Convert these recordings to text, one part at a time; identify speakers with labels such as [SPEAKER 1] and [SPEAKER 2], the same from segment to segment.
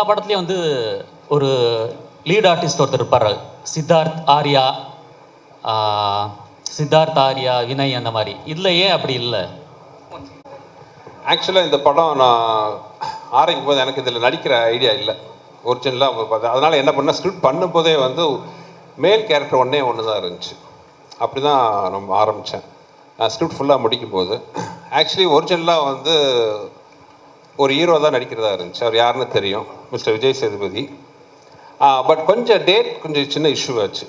[SPEAKER 1] எல்லா படத்துலேயும் வந்து ஒரு லீட் ஆர்டிஸ்ட் ஒருத்தர் இருப்பார். சித்தார்த் ஆர்யா சித்தார்த் ஆர்யா வினய் அந்த மாதிரி. இதில் ஏன் அப்படி இல்லை?
[SPEAKER 2] ஆக்சுவலாக இந்த படம் நான் ஆரம்பிக்கும் போது எனக்கு இதில் நடிக்கிற ஐடியா இல்லை. ஒரிஜினலாக பார்த்தேன் அதனால் என்ன பண்ணேன் ஸ்கிரிப்ட் பண்ணும்போதே வந்து மேல் கேரக்டர் ஒன்றே ஒன்று தான் இருந்துச்சு. அப்படி தான் நம்ம ஆரம்பித்தேன் நான் ஸ்கிரிப்ட் ஃபுல்லாக முடிக்கும் போது. ஆக்சுவலி ஒரிஜினலாக வந்து ஒரு ஹீரோ தான் நடிக்கிறதா இருந்துச்சு. அவர் யாருன்னு தெரியும். மிஸ்டர் விஜய் சேதுபதி. பட் கொஞ்சம் டேட் கொஞ்சம் சின்ன இஷ்யூ ஆச்சு.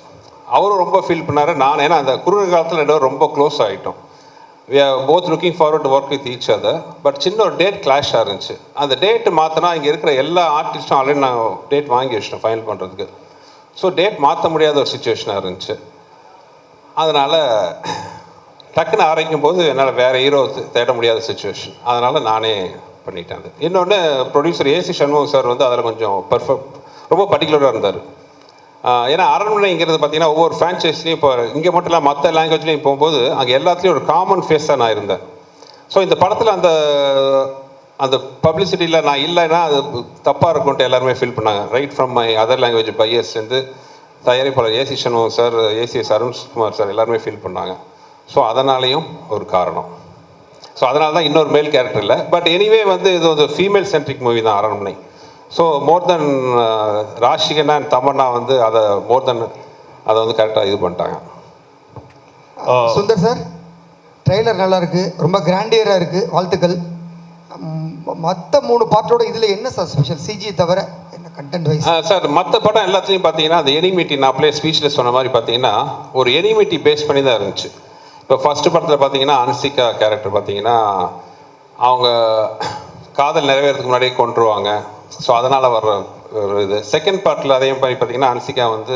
[SPEAKER 2] அவரும் ரொம்ப ஃபீல் பண்ணார். நான் ஏன்னா அந்த குறுகிய காலத்தில் ரெண்டு ரொம்ப க்ளோஸ் ஆகிட்டோம் we are both looking forward to work with each other but சின்ன ஒரு டேட் கிளாஷாக இருந்துச்சு. அந்த டேட் மாற்றினா இங்கே இருக்கிற எல்லா ஆர்டிஸ்ட்டும் ஆல்ரெடி நான் டேட் வாங்கி வச்சிட்டேன் ஃபைனல் பண்ணுறதுக்கு ஸோ டேட் மாற்ற முடியாத ஒரு சுச்சுவேஷனாக இருந்துச்சு. அதனால் டக்குன்னு ஆரம்பிக்கும் போது என்னால் வேறு ஹீரோ தேட முடியாத சுச்சுவேஷன் அதனால் நானே பண்ணிட்டேன் இன்னொன்று ப்ரொடியூசர் ஏசி சண்முகம் சார் வந்து அதில் கொஞ்சம் பர்ஃபெக்ட் ரொம்ப பர்டிகுலராக இருந்தார். ஏன்னா அரண்மனைங்கிறது பார்த்தீங்கன்னா ஒவ்வொரு ஃப்ரான்ச்சைஸ்லையும் இப்போ இங்கே மட்டும் இல்லை மற்ற லாங்குவேஜ்லையும் போகும்போது அங்கே எல்லாத்துலேயும் ஒரு காமன் ஃபேஸாக நான் இருந்தேன். ஸோ இந்த படத்தில் அந்த அந்த பப்ளிசிட்டியில் நான் இல்லைன்னா அது தப்பாக இருக்கும்ட்டு எல்லாருமே ஃபீல் பண்ணாங்க. Right from my other language buyers வந்து தயாரிப்பாளர் AC Shanmugam sir ACS Arunkumar sir எல்லாருமே ஃபீல் பண்ணாங்க. ஸோ அதனாலேயும் ஒரு காரணம். ஸோ அதனால தான் இன்னொரு மேல் கேரக்டர் இல்லை. பட் எனிவே வந்து இது ஒரு ஃபீமேல் சென்ட்ரிக் மூவி தான் Aranmanai. So more then Rashi Khanna and Tamannaah வந்து அதை மோர் தென் அதை வந்து கரெக்டாக இது பண்ணிட்டாங்க.
[SPEAKER 3] சுந்தர் சார் ட்ரெய்லர் நல்லா இருக்கு. ரொம்ப கிராண்டியராக இருக்கு. வாழ்த்துக்கள். மற்ற மூணு பாட்டோட இதில் என்ன சார் ஸ்பெஷல் சிஜி தவிர என்ன கண்டென்ட் வைஸ்
[SPEAKER 2] சார் மற்ற படம் எல்லாத்துலேயும் பார்த்தீங்கன்னா அந்த எனிமிட்டி நான் அப்படியே ஸ்பீச்சில் சொன்ன மாதிரி பார்த்தீங்கன்னா ஒரு எனிமிட்டி பேஸ் பண்ணி தான் இருந்துச்சு. இப்போ ஃபஸ்ட்டு படத்தில் பார்த்தீங்கன்னா அன்சிகா கேரக்டர் பார்த்தீங்கன்னா அவங்க காதல் நிறைவேறதுக்கு முன்னாடியே கொண்டுருவாங்க ஸோ அதனால் வர்ற ஒரு இது. செகண்ட் பார்ட்டில் அதே மாதிரி பார்த்தீங்கன்னா அன்சிகா வந்து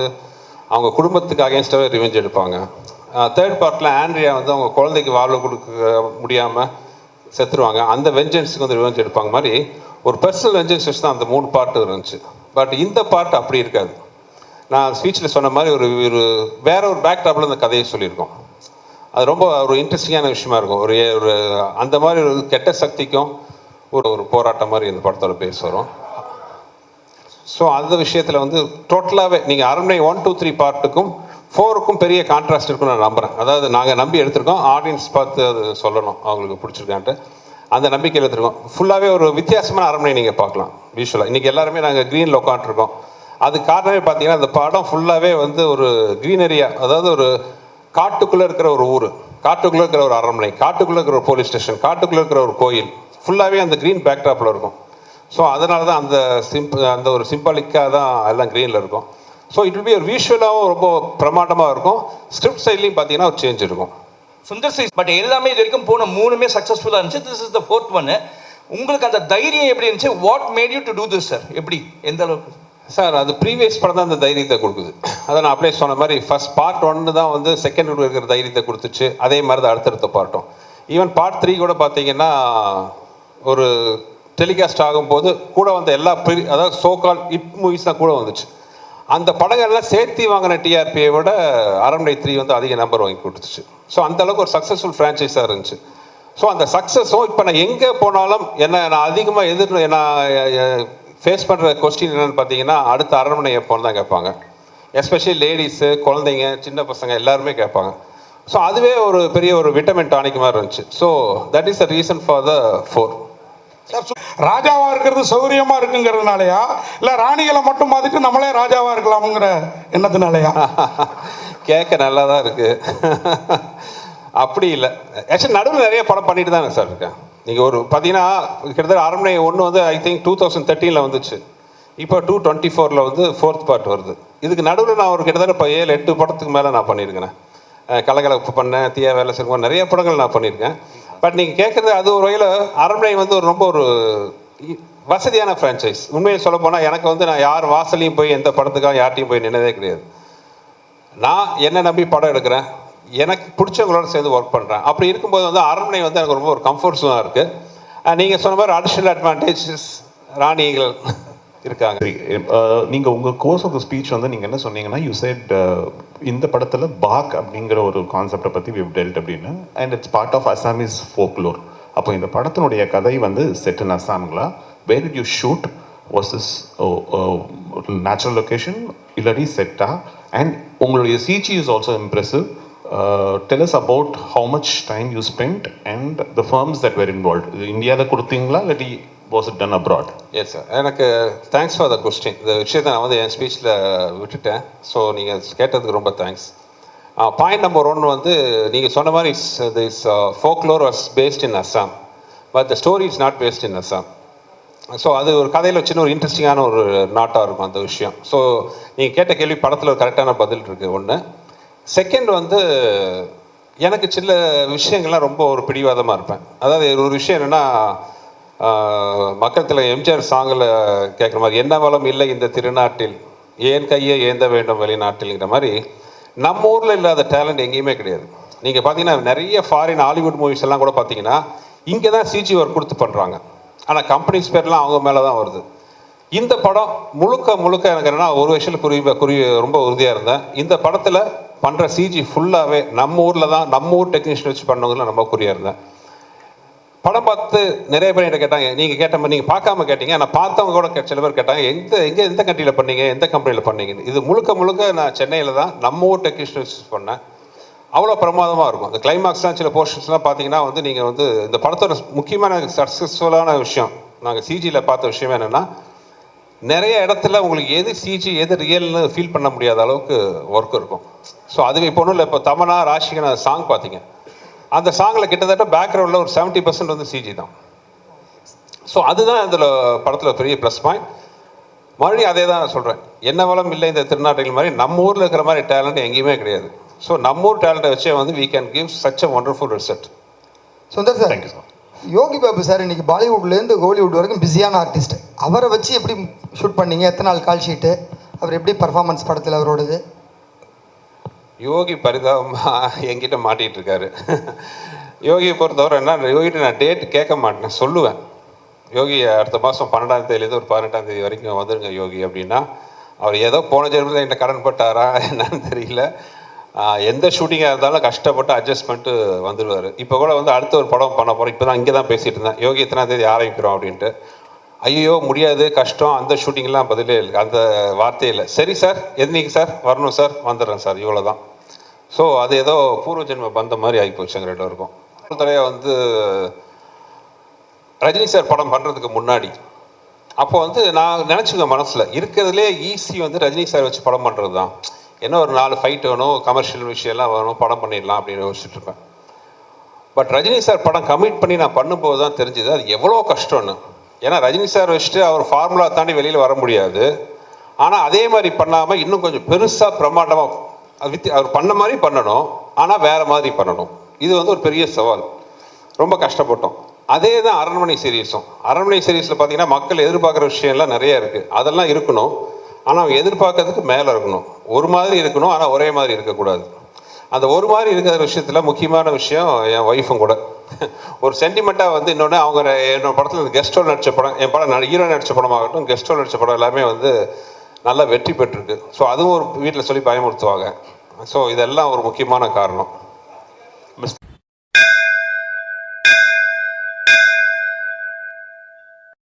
[SPEAKER 2] அவங்க குடும்பத்துக்கு அகேன்ஸ்டாகவே ரிவெஞ்ச் எடுப்பாங்க. தேர்ட் பார்ட்டில் ஆண்ட்ரியா வந்து அவங்க குழந்தைக்கு வாழ்வு கொடுக்க முடியாமல் செத்துருவாங்க. அந்த வெஞ்சன்ஸுக்கு வந்து ரிவெஞ்ச் எடுப்பாங்க. மாதிரி ஒரு பர்சனல் வெஞ்சன்ஸ் வச்சு தான் அந்த மூணு பாட்டு இருந்துச்சு. பட் இந்த பாட்டு அப்படி இருக்காது. நான் ஸ்பீச்சில் சொன்ன மாதிரி ஒரு ஒரு வேற ஒரு பேக்டாப்பில் அந்த இந்த கதையை சொல்லியிருக்கோம். அது ரொம்ப ஒரு இன்ட்ரெஸ்டிங்கான விஷயமா இருக்கும். ஒரு ஒரு அந்த மாதிரி ஒரு கெட்ட சக்திக்கும் ஒரு ஒரு போராட்டம் மாதிரி இந்த படத்தோட பேச வரும். ஸோ அந்த விஷயத்தில் வந்து டோட்டலாகவே நீங்கள் அரண்மனை ஒன் டூ த்ரீ பார்ட்டுக்கும் ஃபோருக்கும் பெரிய கான்ட்ராஸ்ட் இருக்குன்னு நான் நம்புகிறேன் அதாவது நாங்கள் நம்பி எடுத்திருக்கோம் ஆடியன்ஸ் பார்த்து அது சொல்லணும் அவங்களுக்கு பிடிச்சிருக்கான்ட்டு. அந்த நம்பிக்கையில் எடுத்திருக்கோம். ஃபுல்லாகவே ஒரு வித்தியாசமான அரண்மனை நீங்கள் பார்க்கலாம் விஷுவலாக இன்றைக்கி எல்லாருமே நாங்கள் க்ரீனில் உட்காந்துருக்கோம் அது காரணமே பார்த்தீங்கன்னா அந்த படம் ஃபுல்லாகவே வந்து ஒரு க்ரீனரியா அதாவது ஒரு காட்டுக்குள்ளே இருக்கிற ஒரு ஊர் காட்டுக்குள்ளே இருக்கிற ஒரு அரண்மனை காட்டுக்குள்ளே இருக்கிற ஒரு போலீஸ் ஸ்டேஷன் காட்டுக்குள்ளே இருக்கிற ஒரு கோயில் ஃபுல்லாகவே அந்த க்ரீன் பேக்ட்ராப்பில் இருக்கும். ஸோ அதனால தான் அந்த சிம்ப் அந்த ஒரு சிம்பாலிக்காக தான் எல்லாம் க்ரீனில் இருக்கும். ஸோ இட் வில் பி ஒரு விஷுவலாகவும் ரொம்ப பிரமாண்டமாக இருக்கும். ஸ்கிரிப்ட் சைட்லையும் பார்த்தீங்கன்னா ஒரு சேஞ்ச் இருக்கும்.
[SPEAKER 4] சுந்தர் சி பட் எல்லாமே இது வரைக்கும் போன மூணுமே சக்ஸஸ்ஃபுல்லாக இருந்துச்சு. திஸ் இஸ் த ஃபோர்த் ஒன்னு உங்களுக்கு அந்த தைரியம் எப்படி இருந்துச்சு? What made you to do this sir எப்படி? எந்த அளவுக்கு?
[SPEAKER 2] சார் அது ப்ரீவியஸ் படம் தான் அந்த தைரியத்தை கொடுக்குது. அதை நான் அப்படியே சொன்ன மாதிரி ஃபர்ஸ்ட் பார்ட் ஒன்று தான் வந்து செகண்ட் இருக்கிற தைரியத்தை கொடுத்துச்சு. அதே மாதிரி தான் அடுத்தடுத்த பார்ட்டும் ஈவன் பார்ட் த்ரீ கூட பார்த்தீங்கன்னா ஒரு டெலிகாஸ்ட் ஆகும்போது கூட வந்த எல்லா ப்ரீ அதாவது சோகால் இட் மூவிஸ் தான் கூட வந்துச்சு. அந்த படங்கள்லாம் சேர்த்து வாங்கின டிஆர்பியை விட அரண்மனை த்ரீ வந்து அதிக நம்பர் வாங்கி கொடுத்துச்சு. ஸோ அந்தளவுக்கு ஒரு சக்ஸஸ்ஃபுல் ஃப்ரான்ச்சைஸாக இருந்துச்சு. ஸோ அந்த சக்ஸஸும் இப்போ நான் எங்கே போனாலும் என்ன நான் அதிகமாக எதிர் நான் ஃபேஸ் பண்ணுற கொஸ்டின் என்னென்னு பார்த்தீங்கன்னா அடுத்த அரண்மனை எப்போன்னு தான் கேட்பாங்க. எஸ்பெஷலி லேடிஸு குழந்தைங்க சின்ன பசங்க எல்லாருமே கேட்பாங்க. ஸோ அதுவே ஒரு பெரிய ஒரு விட்டமின் டானிக் மாதிரி இருந்துச்சு. So that is the reason for the four
[SPEAKER 5] ராஜாவா இருக்கிறது சௌகரியமா இருக்குங்கிறதுனாலயா? இல்ல ராணிகளை மட்டும் பார்த்துட்டு நம்மளே ராஜாவா இருக்கலாமுங்கிற எண்ணத்தினாலயா?
[SPEAKER 2] கேட்க நல்லா தான் இருக்கு. அப்படி இல்லை. ஆக்சுவலி நடுவில் நிறைய படம் பண்ணிட்டு தானே சார். இருக்கேன் நீங்கள் ஒரு பார்த்தீங்கன்னா கிட்டத்தட்ட அரண்மனை ஒன்று வந்து ஐ திங்க் டூ தௌசண்ட் தேர்ட்டீனில் வந்துச்சு. இப்போ டூ டுவெண்ட்டி ஃபோரில் வந்து ஃபோர்த் பார்ட் வருது. இதுக்கு நடுவில் நான் ஒரு கிட்டத்தட்ட இப்போ ஏழு எட்டு படத்துக்கு மேலே நான் பண்ணியிருக்கேன் கலகலப்பு பண்ணேன் தீயா வேலை செய்வோம் நிறைய படங்கள் நான் பண்ணியிருக்கேன். பட் நீங்கள் கேட்குறது அது ஒரு வகையில் அரண்மனை வந்து ஒரு ரொம்ப ஒரு வசதியான ஃப்ரான்ச்சைஸ் உண்மையை சொல்ல போனால் எனக்கு வந்து நான் யார் வாசலையும் போய் எந்த படத்துக்காக யார்ட்டையும் போய் நின்னதே கிடையாது. நான் என்ன நம்பி படம் எடுக்கிறேன். எனக்கு பிடிச்சவங்களோட சேர்ந்து ஒர்க் பண்ணுறேன் அப்படி இருக்கும்போது வந்து அரண்மனை வந்து எனக்கு ரொம்ப ஒரு கம்ஃபர்ட் ஜோனாக இருக்குது நீங்கள் சொன்ன மாதிரி அடிஷ்னல் அட்வான்டேஜஸ் ராணிகள் இருக்காங்க.
[SPEAKER 6] நீங்கள் உங்கள் கோர்ஸ் ஆஃப் ஸ்பீச் வந்து நீங்கள் என்ன சொன்னீங்கன்னா யூ செட் இந்த படத்தில் பாக் அப்படிங்கிற ஒரு கான்செப்டை பற்றி விவ் டெல்ட் அப்படின்னு and it's part of Assamese folklore அப்போ இந்த படத்தினுடைய கதை வந்து set in அசாம்களா where it you shoot was this natural location இல்லாட்டி செட்டா அண்ட் உங்களுடைய CG is also impressive tell us about how much time you spend and the firms that were involve இது இந்தியாவில் கொடுத்தீங்களா இல்லாட்டி was it done abroad
[SPEAKER 2] yes sir எனக்கு thanks for the question இந்த விஷயத்தை நான் வந்து என் ஸ்பீச்சில் விட்டுட்டேன். ஸோ நீங்கள் கேட்டதுக்கு ரொம்ப தேங்க்ஸ் பாயிண்ட் நம்பர் ஒன் வந்து நீங்கள் சொன்ன மாதிரி it's this folklore was based in Assam but the story is not based in Assam so அது ஒரு கதையில் வச்சுன்னு ஒரு இன்ட்ரெஸ்டிங்கான ஒரு நாட்டாக இருக்கும் அந்த விஷயம். ஸோ நீங்கள் கேட்ட கேள்வி படத்தில் ஒரு கரெக்டான பதில் இருக்குது ஒன்று செகண்ட் வந்து எனக்கு சில விஷயங்கள்லாம் ரொம்ப ஒரு பிடிவாதமாக இருப்பேன். அதாவது ஒரு விஷயம் என்னென்னா மக்கள் எம்ஜிஆர் சாங்கில் கேட்குற மாதிரி என்ன வளம் இல்லை இந்த திருநாட்டில் ஏன் கையை ஏந்த வேண்டும் வெளிநாட்டில்ங்கிற மாதிரி நம்ம ஊரில் இல்லாத டேலண்ட் எங்கேயுமே கிடையாது. நீங்கள் பார்த்தீங்கன்னா நிறைய ஃபாரின் ஹாலிவுட் மூவிஸ் எல்லாம் கூட பார்த்தீங்கன்னா இங்கே தான் சிஜி ஒர்க் கொடுத்து பண்ணுறாங்க ஆனால் கம்பெனிஸ் பேர்லாம் அவங்க மேலே தான் வருது. இந்த படம் முழுக்க முழுக்க எனக்கு என்னன்னா ஒரு விஷயம் குறி குறி ரொம்ப உறுதியாக இருந்தேன். இந்த படத்தில் பண்ணுற சிஜி ஃபுல்லாகவே நம்ம ஊரில் தான் நம்ம ஊர் டெக்னீஷியன் வச்சு பண்ணவங்கள நம்ம குறியாக இருந்தேன் படம் பார்த்து நிறைய பேர் என்கிட்ட கேட்டாங்க நீங்கள் கேட்ட மாதிரி நீங்கள் பார்க்காம கேட்டீங்க நான் பார்த்தவங்க கூட கே- சில பேர் கேட்டாங்க எந்த எங்கே எந்த கண்ட்ரியில் பண்ணீங்க எந்த கம்பெனியில் பண்ணீங்கன்னு இது முழுக்க முழுக்க நான் சென்னையில் தான் நம்ம ஊர் டெக்னீஷியன் வச்சு பண்ணேன். அவ்வளோ பிரமாதமாக இருக்கும். இந்த கிளைமாக்ஸ்லாம் சில போர்ஷன்ஸ்லாம் பார்த்தீங்கன்னா வந்து நீங்கள் வந்து இந்த படத்தோட முக்கியமான சக்ஸஸ்ஃபுல்லான விஷயம் நாங்கள் சிஜியில் பார்த்த விஷயம் என்னென்னா நிறைய இடத்துல உங்களுக்கு எது சிஜி எது ரியல்னு ஃபீல் பண்ண முடியாத அளவுக்கு ஒர்க் இருக்கும். ஸோ அதுவே இப்போ ஒன்றும் இல்லை. இப்போ தமனா ராஷிகன சாங் பார்த்தீங்க. அந்த சாங்கில் கிட்டத்தட்ட பேக்ரவுண்டில் ஒரு 70% பர்சன்ட் வந்து சிஜி தான். ஸோ அதுதான் இதில் படத்தில் பெரிய ப்ளஸ் பாயிண்ட் மறுபடியும் அதே தான் நான் சொல்கிறேன் என்ன வளம் இல்லை இந்த திருநாட்டில் மாதிரி நம்ம ஊரில் இருக்கிற மாதிரி டேலண்ட் எங்கேயுமே கிடையாது. ஸோ நம்ம ஊர் டேலண்ட்டை வச்சே வந்து we can give such a wonderful result
[SPEAKER 3] Sundar sir. Yogi Babu sir இன்னைக்கு பாலிவுட்லேருந்து ஹாலிவுட் வரைக்கும் பிஸியான ஆர்டிஸ்ட் அவரை வச்சு எப்படி ஷூட் பண்ணீங்க? எத்தனை நாள் கால் ஷீட்டு அவர் எப்படி பர்ஃபார்மன்ஸ் படத்தில் அவரோடது?
[SPEAKER 2] யோகி பரிதாபமாக என்கிட்ட மாட்டிகிட்டு இருக்காரு. யோகியை பொறுத்தவரை என்ன யோகிட்ட நான் டேட் கேட்க மாட்டேன் சொல்லுவேன். யோகி அடுத்த மாதம் பன்னெண்டாம் தேதியிலேருந்து ஒரு பதினெட்டாம் தேதி வரைக்கும் வந்துருங்க யோகி அப்படின்னா அவர் ஏதோ போன ஜென்மத்தில் என்கிட்ட கடன் பட்டாரா என்னன்னு தெரியல. எந்த ஷூட்டிங்காக இருந்தாலும் கஷ்டப்பட்டு அட்ஜஸ்ட் பண்ணிட்டு வந்துடுவார் இப்போ கூட வந்து அடுத்த ஒரு படம் பண்ண போகிறோம் இப்போ தான் இங்கே தான் பேசிகிட்டு இருந்தேன். யோகி எத்தனாம் தேதி ஆரம்பிக்கிறோம் அப்படின்ட்டு. ஐயோ முடியாது கஷ்டம் அந்த ஷூட்டிங்லாம் பதிலே இல்லை அந்த வார்த்தையே இல்லை. சரி சார் எதுனிக்கு சார்? வரணும் சார் வந்துடுறேன் சார் இவ்வளோ தான் ஸோ அது ஏதோ பூர்வ ஜென்ம பந்த மாதிரி ஆகி போச்சு எங்கள் ரெண்டு இருக்கும் தலையாக வந்து ரஜினி சார் படம் பண்ணுறதுக்கு முன்னாடி அப்போ வந்து நான் நினச்சிக்க மனசில் இருக்கிறதுலே ஈஸி வந்து ரஜினி சார் வச்சு படம் பண்ணுறது தான் என்ன ஒரு நாலு ஃபைட் வேணும் கமர்ஷியல் விஷயம்லாம் வேணும் படம் பண்ணிடலாம் அப்படின்னு யோசிச்சுட்டு இருப்பேன். பட் ரஜினி சார் படம் கமிட் பண்ணி நான் பண்ணும்போது தான் தெரிஞ்சுது அது எவ்வளோ கஷ்டம்னு. ஏன்னா ரஜினி சார் வச்சுட்டு அவர் ஃபார்முலா தாண்டி வெளியில் வர முடியாது. ஆனால் அதே மாதிரி பண்ணாமல் இன்னும் கொஞ்சம் பெருசாக பிரம்மாண்டமாக வித் அவர் பண்ண மாதிரி பண்ணணும். ஆனால் வேறு மாதிரி பண்ணணும். இது வந்து ஒரு பெரிய சவால். ரொம்ப கஷ்டப்பட்டோம். அதே தான் அரண்மனை சீரீஸும் அரண்மனை சீரீஸில் பார்த்தீங்கன்னா மக்கள் எதிர்பார்க்குற விஷயம்லாம் நிறைய இருக்குது அதெல்லாம் இருக்கணும். ஆனால் அவங்க எதிர்பார்க்கறதுக்கு மேலே இருக்கணும். ஒரு மாதிரி இருக்கணும். ஆனால் ஒரே மாதிரி இருக்கக்கூடாது. அந்த ஒரு மாதிரி இருக்கிற விஷயத்தில் முக்கியமான விஷயம் என் ஒய்ஃபும் கூட. ஒரு சென்டிமெண்ட்டாக வந்து இன்னொன்று அவங்க என்னோட படத்தில் கெஸ்ட் ரோல் நடித்த படம் என் படம் ஹீரோ நடித்த படமாகட்டும் கெஸ்ட் ரோல் நடித்த படம் எல்லாமே வந்து நல்லா வெற்றி பெற்றிருக்கு. ஸோ அதுவும் ஒரு வீட்டில் சொல்லி பயமுறுத்துவாங்க. ஸோ இதெல்லாம் ஒரு முக்கியமான காரணம். மிஸ்